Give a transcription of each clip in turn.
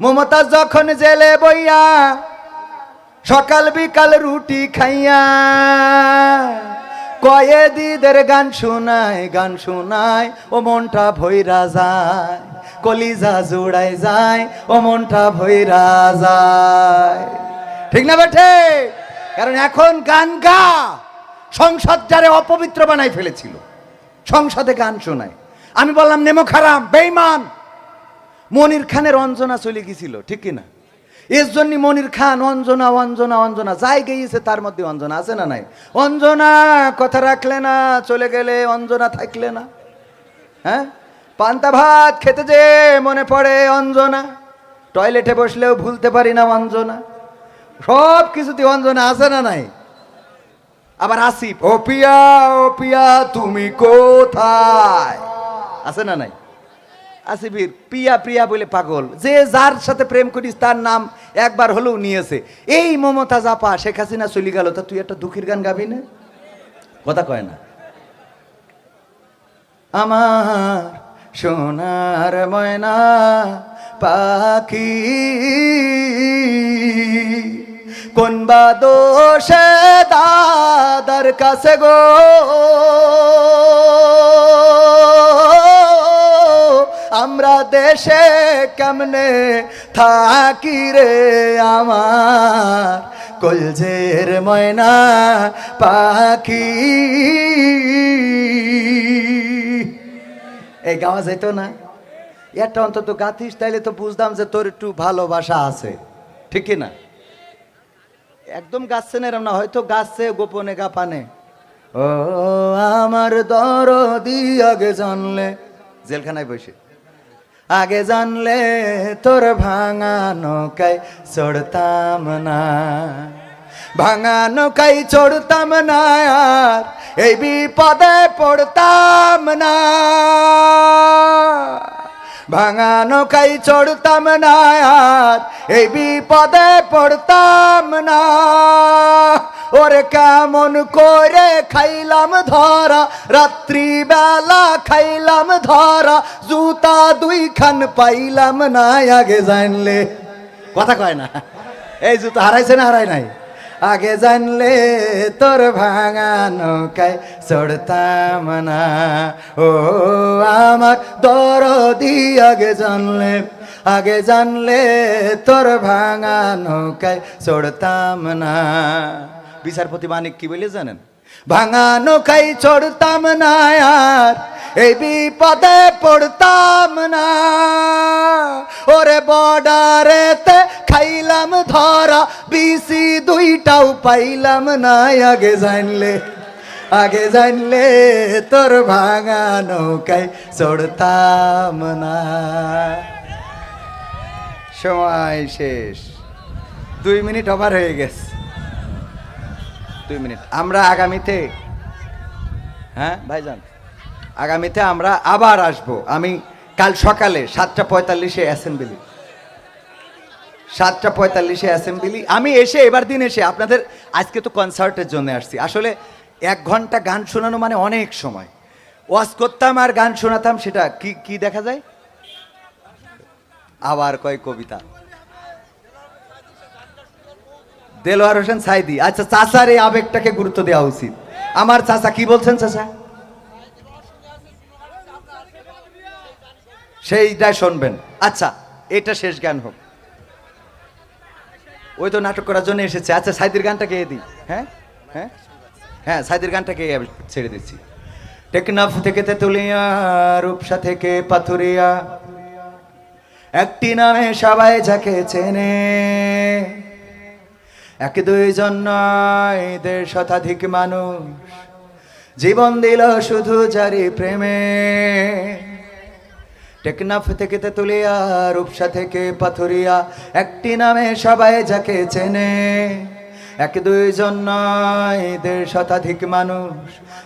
মমতা যখন জেলে বইয়া, সকাল বিকাল রুটি খাইয়া কয়েদিদের গান শোনায় গান শোনায়, ও মনটা ভৈরা যায়, কলিজা জোড়ায় যায়, ও মনটা ভৈরা যায়। ঠিক না বেঠে? কারণ এখন গান গা, সংসদ যারে অপবিত্র বানাই ফেলেছিল, সংসদে গান শোনায়। আমি বললাম, নেমো খারাপ বেইমান মনির খানের অঞ্জনা চলে গেছিল, ঠিক কিনা? এর জন্য মনির খান অঞ্জনা অঞ্জনা অঞ্জনা, যাই গিয়েছে তার মধ্যে অঞ্জনা আছে না নাই? অঞ্জনা, কথা রাখলে না, চলে গেলে অঞ্জনা থাকলে না। হ্যাঁ? পান্তা ভাত খেতে যে মনে পড়ে অঞ্জনা। টয়লেটে বসলেও ভুলতে পারি না অঞ্জনা। সব কিছুতে অঞ্জনা আছে না নাই? আবার আসিফ, ও পিয়া ও পিয়া, তুমি কোথায়? আছে না নাই? আসিফির প্রিয়া প্রিয়া বলে পাগল। যে যার সাথে প্রেম করিস, তার নাম একবার হলেও নিয়েছে। এই মমতা জাপা শেখ হাসিনা চলে গেল, তা তুই একটা দুঃখের গান গাবি না? কথা কয় না। আমার সোনার ময়না পাখি, কোন বা দোষে দাদার কাছে গো? দেশে কেমনে থাকি রে আমার? কলজের ময়না পাখি। এই গাওয়া যেত না? একটা অন্তত গাথিস, তাইলে তো বুঝতাম যে তোর একটু ভালোবাসা আছে। ঠিক না? একদম গাচ্ছে না এরম না, হয়তো গাচ্ছে গোপনে গাপানে। ও আমার দরদি আগে জানলে। জেলখানায় বসে। আগে জানলে তোর ভাঙা নৌকায় চড়তাম না। ভাঙা নৌকায় চড়তাম না আর এই বিপদে পড়তাম না। ভাঙা নৌকায় চড়তাম না আর এই বিপদে পড়তাম না। ওরে কেমন করে খাইলাম ধরা, রাত্রিবেলা খাইলাম ধরা, জুতা দুইখান পাইলাম না, আগে জানলে। কথা কয় না, এই জুতা হারাইছে না হারাই নাই? আগে জানলে তোর ভাঙা নৌকায় চড়তাম না। ও আমার দরদি, আগে জানলে আগে জানলে তোর ভাঙা নৌকায় চড়তাম না। বিচারপতি মানিক কি বলে জানেন? ভাঙা নৌকায় চড়তাম না আর, এই বিপদে পড়তাম না। ওরে বর্ডারেতে খাইলাম ধরা, বিসি দুইটাও পাইলাম না। আগে জানলে আগে জানলে তোর ভাঙা নৌকায় চড়তাম না। সময় শেষ। দুই মিনিট ওভার হয়ে গেছে। দুই মিনিট। আমরা আগামীতে হ্যাঁ ভাইজান? আগামীতে আমরা আবার আসব। আমি কাল সকালে সাতটা পঁয়তাল্লিশে অ্যাসেম্বলি সাতটা পঁয়তাল্লিশে অ্যাসেম্বলি আমি এসে, এবার দিন এসে আপনাদের আজকে তো কনসার্টের জন্য আসছি। আসলে এক ঘণ্টা গান শোনানো মানে অনেক সময়। ওয়াজ করতাম আর গান শোনাতাম, সেটা কি কি দেখা যায়? আবার কয় কবিতা। দেলোয়ার হোসেন সাইদি আচ্ছা চাচার এই আবেগটাকে গুরুত্ব দেওয়া উচিত। আমার চাচা কি বলছেন চাচা? সেইটাই শুনবেন। আচ্ছা এটা শেষ গান হোক। ওই তো নাটক করার জন্য এসেছে। আচ্ছা সাইদির গানটা গেয়ে দিই? হ্যাঁ? হ্যাঁ? হ্যাঁ সাইদির গানটা গেয়ে আমি ছেড়ে দিচ্ছি। টেকনাফ থেকে তেতুলিয়া, রূপসা থেকে পাথুরিয়া, একটি নামে সবাই যাকে চেনে। এক দুইজন নয়, দেড় শতাধিক মানুষ। জীবন দিল শুধু জারি প্রেমে। টেকনাফ থেকে তেতুলিয়া, রূপসা থেকে পাথুরিয়া, একটি নামে সবাই যাকে চেনে। এক দুইজন নয়, দেড় শতাধিক মানুষ।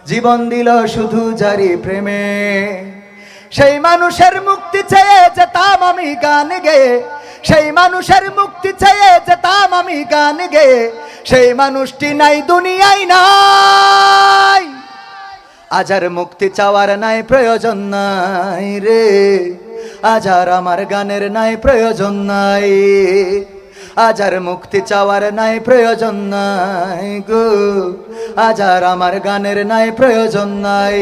জীবন দিল শুধু জারি প্রেমে। সেই মানুষের মুক্তি চেয়ে যেতাম আমি গান গেয়ে। সেই মানুষের মুক্তি চেয়ে যেতাম আমি গান গেয়ে সেই মানুষটি নাই, দুনিয়ায় নাই। আজ আর মুক্তি চাওয়ার নাই, প্রয়োজন নাই রে। আজ আর আমার গানের নাই, প্রয়োজন নাই। আজার মুক্তি চাওয়ার নাই, প্রয়োজন নাই গো। আজ আর আমার গানের নাই, প্রয়োজন নাই।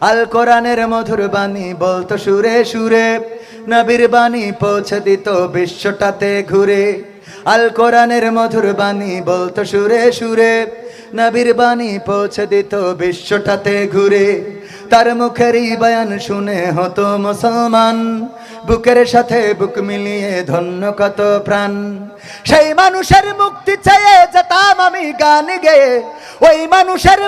আল কোরআনের মধুর বাণী বলতো সুরে সুরে। নবীর বাণী পৌঁছে দিত বিশ্বটাতে ঘুরে। আল কোরআনের মধুর বাণী বলতো সুরে সুরে। নবীর বাণী পৌঁছে দিত বিশ্বটাতে ঘুরে। তার মুখেরই বয়ান শুনে হতো মুসলমান। বুকের সাথে বুক মিলিয়ে ধন্য কত প্রাণ। সেই মানুষের মুক্তি চেয়ে যেতাম আমি গান গেয়ে। ওই মানুষের